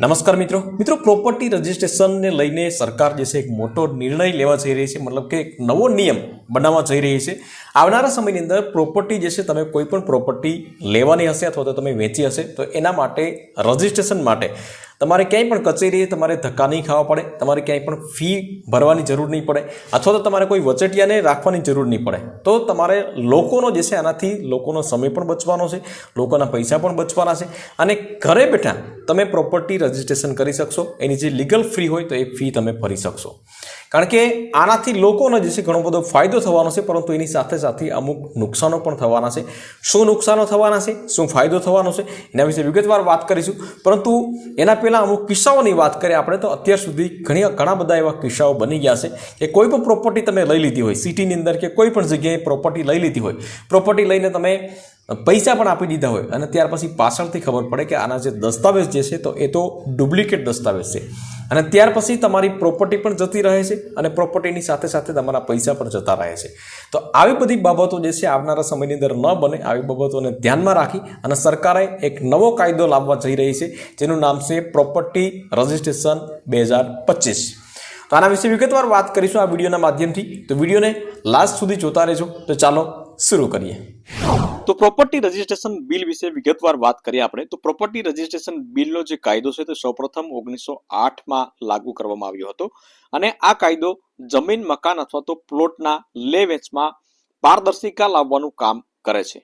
નમસ્કાર મિત્રો. મિત્રો પ્રોપર્ટી રજિસ્ટ્રેશનને લઈને સરકાર જે છે એક મોટો નિર્ણય લેવા જઈ રહી છે. મતલબ કે એક નવો નિયમ બનાવવા જઈ રહી છે. આવનારા સમયની અંદર પ્રોપર્ટી જે છે, તમે કોઈ પણ પ્રોપર્ટી લેવાની હશે અથવા તો તમે વેચી હશે, તો એના માટે રજિસ્ટ્રેશન માટે તમારે ક્યાંય પણ કચેરીએ તમારે ધક્કા નહીં ખાવા પડે, તમારે ક્યાંય પણ ફી ભરવાની જરૂર નહીં પડે, અથવા તો તમારે કોઈ વચેટિયાને રાખવાની જરૂર નહીં પડે. તો તમારે લોકોનો જે છે આનાથી લોકોનો સમય પણ બચવાનો છે, લોકોના પૈસા પણ બચવાના છે. અને ઘરે બેઠા તમે પ્રોપર્ટી રજિસ્ટ્રેશન કરી શકશો, એની જે લીગલ ફ્રી હોય તો એ ફી તમે ભરી શકશો. કારણ કે આનાથી લોકોને જે છે ઘણો બધો ફાયદો થવાનો છે, પરંતુ એની સાથે સાથે અમુક નુકસાનો પણ થવાના છે. શું નુકસાનો થવાના છે? શું ફાયદો થવાનો છે? એના વિશે વિગતવાર વાત કરીશું. પરંતુ એના પહેલાં અમુક કિસ્સાઓની વાત કરીએ આપણે, તો અત્યાર સુધી ઘણી, ઘણા બધા એવા કિસ્સાઓ બની ગયા છે કે કોઈ પણ પ્રોપર્ટી તમે લઈ લીધી હોય સિટીની અંદર કે કોઈ પણ જગ્યાએ પ્રોપર્ટી લઈ લીધી હોય. પ્રોપર્ટી લઈને તમે પૈસા પણ આપી દીધા હોય. અને ત્યાર પછી પાછળથી ખબર પડે કે આના જે દસ્તાવેજ જે છે, તો એ તો ડુપ્લિકેટ દસ્તાવેજ છે. અને ત્યાર પછી તમારી પ્રોપર્ટી પણ જતી રહે છે અને પ્રોપર્ટીની સાથે સાથે તમારા પૈસા પણ જતા રહે છે. તો આવી બધી બાબતો જે છે આવનારા સમયની અંદર ન બને. આવી બાબતોને ધ્યાનમાં રાખી અને સરકારે એક નવો કાયદો લાવવા જઈ રહી છે, જેનું નામ છે પ્રોપર્ટી રજિસ્ટ્રેશન બે હજાર પચીસ. તો આના વિશે વિગતવાર વાત કરીશું આ વિડીયોના માધ્યમથી. તો વિડીયોને લાસ્ટ સુધી જોતા રહેજો. તો ચાલો શરૂ કરીએ. તો પ્રોપર્ટી રજિસ્ટ્રેશન બિલ વિશે વિગતવાર વાત કરીએ આપણે. તો પ્રોપર્ટી રજિસ્ટ્રેશન બિલનો જે કાયદો છે તે સૌપ્રથમ ઓગણીસો આઠમાં લાગુ કરવામાં આવ્યો હતો. અને આ કાયદો જમીન, મકાન અથવા તો પ્લોટના લે વેચમાં પારદર્શિકા લાવવાનું કામ કરે છે.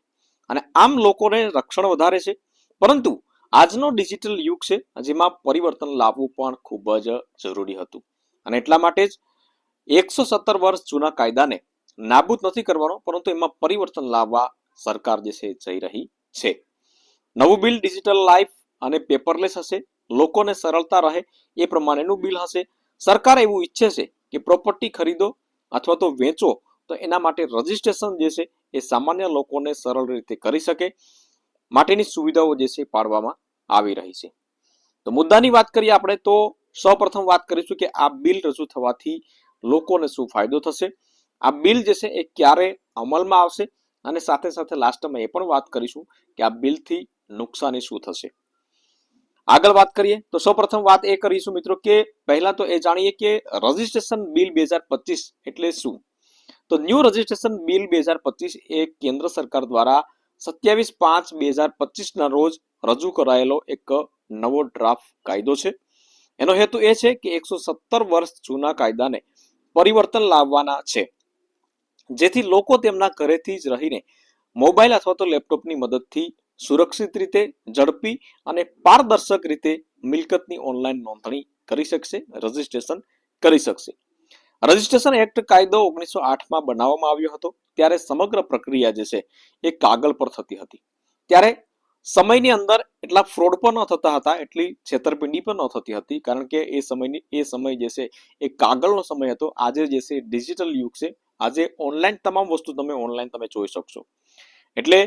અને આમ લોકોને રક્ષણ વધારે છે. પરંતુ આજનો ડિજિટલ યુગ છે, જેમાં પરિવર્તન લાવવું પણ ખૂબ જ જરૂરી હતું. અને એટલા માટે જ એકસો સત્તર વર્ષ જૂના કાયદાને નાબૂદ નથી કરવાનો, પરંતુ એમાં પરિવર્તન લાવવા સરકાર જે છે જઈ રહી છે. નવું બિલ ડિજિટલ લાઈફ અને પેપરલેસ હશે, લોકોને સરળતા રહે, એ પ્રમાણેનું બિલ હશે. સરકાર એવું ઈચ્છે છે કે પ્રોપર્ટી ખરીદો અથવા તો વેચો, તો એના માટે રજિસ્ટ્રેશન જે છે એ સામાન્ય લોકોને સરળ રીતે કરી શકે, માટેની સુવિધાઓ જે છે પાડવામાં આવી રહી છે. તો મુદ્દાની વાત કરીએ આપણે, તો સૌપ્રથમ વાત કરીશું કે આ બિલ રજૂ થવાથી લોકોને શું ફાયદો થશે? આ બિલ જે છે એ ક્યારે અમલમાં આવશે? અને સાથે સાથે લાસ્ટમાં એ પણ વાત કરીશું કે આ બિલથી નુકસાની શું થશે. આગળ વાત કરીએ તો સૌપ્રથમ વાત એ કરીશું મિત્રો કે પહેલા તો એ જાણીએ કે રજિસ્ટ્રેશન બિલ બે એટલે શું? તો ન્યૂ રજિસ્ટ્રેશન બિલ બે હજાર પચીસ એ કેન્દ્ર સરકાર દ્વારા સત્યાવીસ પાંચ બે હજાર પચીસના રોજ રજૂ કરાયેલો એક નવો ડ્રાફ્ટ કાયદો છે. એનો હેતુ એ છે કે એકસો સત્તર વર્ષ જૂના કાયદાને પરિવર્તન લાવવાના છે. જેથી લોકો તેમના ઘરેથી જ રહીને મોબાઈલ અથવા તો લેપટોપની મદદથી સુરક્ષિત રીતે, ઝડપી અને પારદર્શક રીતે મિલકતની ઓનલાઈન નોંધણી કરી શકશે, રજીસ્ટ્રેશન કરી શકશે. રજીસ્ટ્રેશન એક્ટ કાયદો ઓગણીસો આઠમાં બનાવવામાં આવ્યો હતો, ત્યારે સમગ્ર પ્રક્રિયા જે છે એ કાગળ પર થતી હતી. ત્યારે સમયની અંદર એટલા ફ્રોડ પણ ન થતા હતા, એટલી છેતરપિંડી પણ ન થતી હતી, કારણ કે એ સમયની, એ સમય જે છે એ કાગળનો સમય હતો. આજે જે છે ડિજિટલ યુગ છે આજે ઓનલાઈન તમામ વસ્તુ તમે ઓનલાઈન તમે જોઈ શકશો. એટલે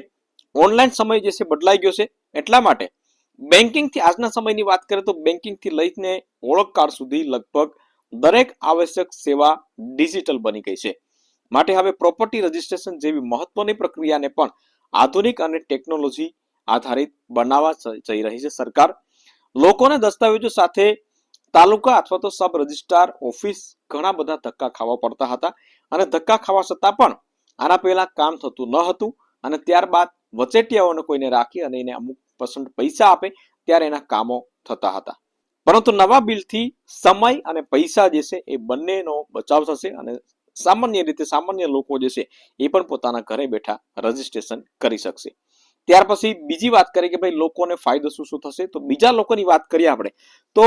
ઓનલાઈન સમય જે છે બદલાઈ ગયો છે, એટલા માટે બેન્કિંગથી આજના સમયની વાત કરીએ તો બેન્કિંગથી લઈને ઓળખ કાર્ડ સુધી લગભગ દરેક આવશ્યક સેવા ડિજિટલ બની ગઈ છે. માટે હવે પ્રોપર્ટી રજિસ્ટ્રેશન જેવી મહત્વની પ્રક્રિયાને પણ આધુનિક અને ટેકનોલોજી આધારિત બનાવવા જઈ રહી છે સરકાર. લોકોને દસ્તાવેજો સાથે તાલુકા અથવા તો સબ રજિસ્ટ્રાર ઓફિસ ઘણા બધા ધક્કા ખાવા પડતા હતા. અને ધક્કા ખાવા છતાં પણ આના પહેલા કામ થતું ન હતું અને ત્યારબાદ વચેટિયાઓને કોઈને રાખી અને એને અમુક પર્સન્ટ પૈસા આપે ત્યારે એના કામો થતા હતા. પરંતુ નવા બિલથી સમય અને પૈસા જે છે એ બંનેનો બચાવ થશે અને સામાન્ય રીતે સામાન્ય લોકો જે છે એ પણ પોતાના ઘરે બેઠા રજીસ્ટ્રેશન કરી શકશે. ત્યાર પછી બીજી વાત કરીએ કે ભાઈ લોકોને ફાયદો શું શું થશે? તો બીજા લોકોની વાત કરીએ આપણે. તો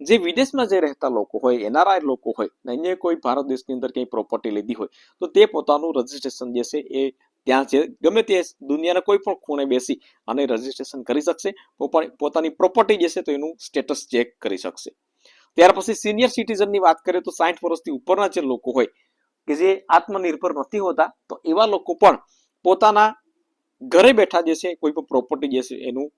જે વિદેશમાં જે રહેતા લોકો હોય, એનઆરઆઈ લોકો હોય અહીંયા કોઈ ભારત દેશની અંદર કંઈ પ્રોપર્ટી લીધી હોય, તો તે પોતાનું રજીસ્ટ્રેશન જે છે એ ત્યાં છે. ગમે તે દુનિયાના કોઈ પણ ખૂણે બેસી અને રજીસ્ટ્રેશન કરી શકશે પોતાની પ્રોપર્ટી જે છે તો એનું સ્ટેટસ ચેક કરી શકશે. ત્યાર પછી સિનિયર સિટીઝનની વાત કરીએ તો સાઠ વર્ષથી ઉપરના જે લોકો હોય, કે જે આત્મનિર્ભર નથી હોતા, તો એવા લોકો પણ પોતાના ઘરે બેઠા જે છે કોઈ પણ પ્રોપર્ટી જે છે એનું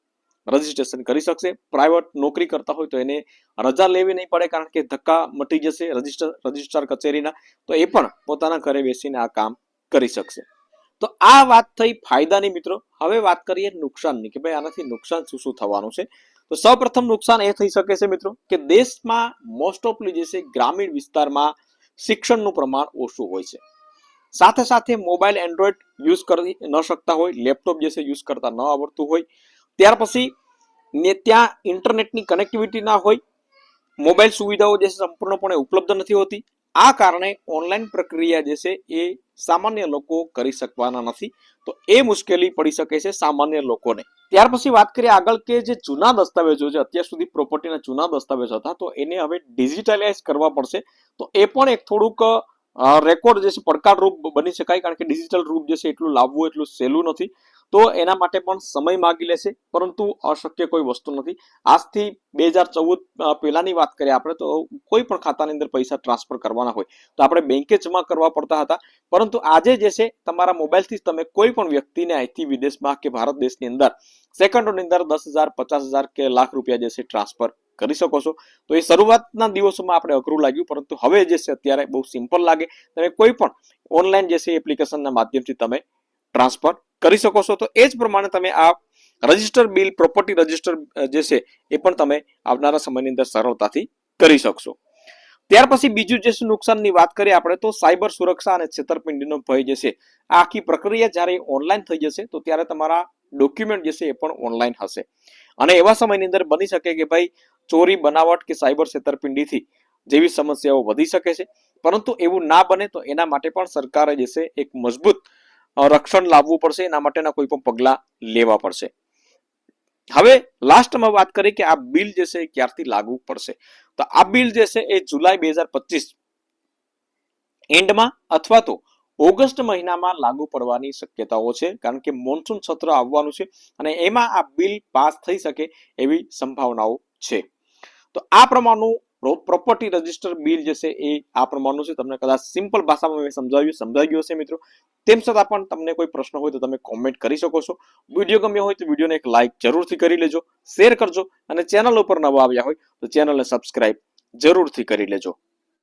રજીસ્ટ્રેશન કરી શકશે. પ્રાઇવેટ નોકરી કરતા હોય તો એને રજા લેવી નહીં પડે કારણ કે ધક્કા મટી જશે રજિસ્ટર, રજિસ્ટ્રાર કચેરીના. તો એ પણ પોતાના ઘરે બેસીને આ કામ કરી શકશે. તો આ વાત થઈ ફાયદાની મિત્રો. હવે વાત કરીએ નુકસાનની કે ભાઈ આનાથી નુકસાન શું શું થવાનું છે? તો સૌપ્રથમ નુકસાન એ થઈ શકે છે મિત્રો કે દેશમાં મોસ્ટ ઓફલી જે છે ગ્રામીણ વિસ્તારમાં શિક્ષણનું પ્રમાણ ઓછું હોય છે. સાથે સાથે મોબાઈલ એન્ડ્રોઈડ યુઝ કરી ન શકતા હોય લેપટોપ જે છે યુઝ કરતા ન આવડતું હોય. ત્યાર પછી ને ત્યાં ઇન્ટરનેટની કનેક્ટિવિટી ના હોય, મોબાઈલ સુવિધાઓ જે છે સંપૂર્ણપણે ઉપલબ્ધ નથી હોતી. આ કારણે ઓનલાઈન પ્રક્રિયા જે છે એ સામાન્ય લોકો કરી શકવાના નથી. તો એ મુશ્કેલી પડી શકે છે સામાન્ય લોકોને. ત્યાર પછી વાત કરીએ આગળ કે જે જૂના દસ્તાવેજો છે, અત્યાર સુધી પ્રોપર્ટીના જૂના દસ્તાવેજ હતા, તો એને હવે ડિજિટલાઇઝ કરવા પડશે. તો એ પણ એક થોડુંક રેકોર્ડ જે છે પડકારરૂપ બની શકાય, કારણ કે ડિજિટલ રૂપ જે છે એટલું લાવવું એટલું સહેલું નથી. તો એના માટે પણ સમય માગી લેશે પરંતુ અશક્ય કોઈ વસ્તુ નથી. આજથી બે હજાર ચૌદ પહેલાની વાત કરીએ આપણે, તો કોઈ પણ ખાતાની અંદર પૈસા ટ્રાન્સફર કરવાના હોય, તો આપણે બેંકે જમા કરવા પડતા હતા. પરંતુ આજે જે છે, તમારા મોબાઈલથી તમે કોઈ પણ વ્યક્તિને અહીંથી વિદેશમાં કે ભારત દેશની અંદર સેકન્ડોની અંદર દસ હજાર, પચાસ હજાર કે લાખ રૂપિયા જે છે, ટ્રાન્સફર કરી શકો છો. તો એ શરૂઆતના દિવસોમાં આપણે અઘરું લાગ્યું, પરંતુ હવે જે છે, અત્યારે બહુ સિમ્પલ લાગે. તમે કોઈ પણ ઓનલાઈન જે છે, એપ્લિકેશનના માધ્યમથી તમે ટ્રાન્સફર કરી શકો છો. તો એ જ પ્રમાણે તમે આ રજિસ્ટર બિલ પ્રોપર્ટી રજિસ્ટર જે છે, એ પણ તમે આવનારા સમયની અંદર સરળતાથી કરી શકશો. ત્યાર પછી બીજું જે નુકસાનની વાત કરીએ આપણે, તો સાયબર સુરક્ષા અને છેતરપિંડીનો ભય જે છે, આ આખી પ્રક્રિયા જ્યારે ઓનલાઈન થઈ જશે, તો ત્યારે તમારા ડોક્યુમેન્ટ જે છે, એ પણ ઓનલાઈન હશે. અને એવા સમયની અંદર બની શકે કે ભાઈ, ચોરી, બનાવટ કે સાયબર છેતરપિંડીથી જેવી સમસ્યાઓ વધી શકે છે. પરંતુ એવું ના બને તો એના માટે પણ સરકારે જે છે, એક મજબૂત રક્ષણ લાવવું પડશે, એના માટેના કોઈ પણ પગલાં લેવા પડશે. હવે લાસ્ટમાં વાત કરીએ કે આ બિલ જે છે એ ક્યારથી લાગુ પડશે? તો આ બિલ જે છે એ જુલાઈ બે હજાર પચીસ એન્ડમાં અથવા તો ઓગસ્ટ મહિનામાં લાગુ પડવાની શક્યતાઓ છે, કારણ કે મોન્સૂન સત્ર આવવાનું છે અને એમાં આ બિલ પાસ થઈ શકે એવી સંભાવનાઓ છે. તો આ પ્રમાણનું પ્રોપર્ટી રજિસ્ટર બિલ જે છે એ આ પ્રમાણનું છે. તમને કદાચ સિમ્પલ ભાષામાં મેં સમજાવ્યું, સમજાઈ ગયું હશે મિત્રો. તેમ છતાં પણ તમને કોઈ પ્રશ્ન હોય તો તમે કોમેન્ટ કરી શકો છો. વીડિયો ગમ્યો હોય તો વિડીયોને એક લાઇક જરૂરથી કરી લેજો શેર કરજો અને ચેનલ ઉપર નવા આવ્યા હોય તો ચેનલને સબસ્ક્રાઇબ જરૂરથી કરી લેજો.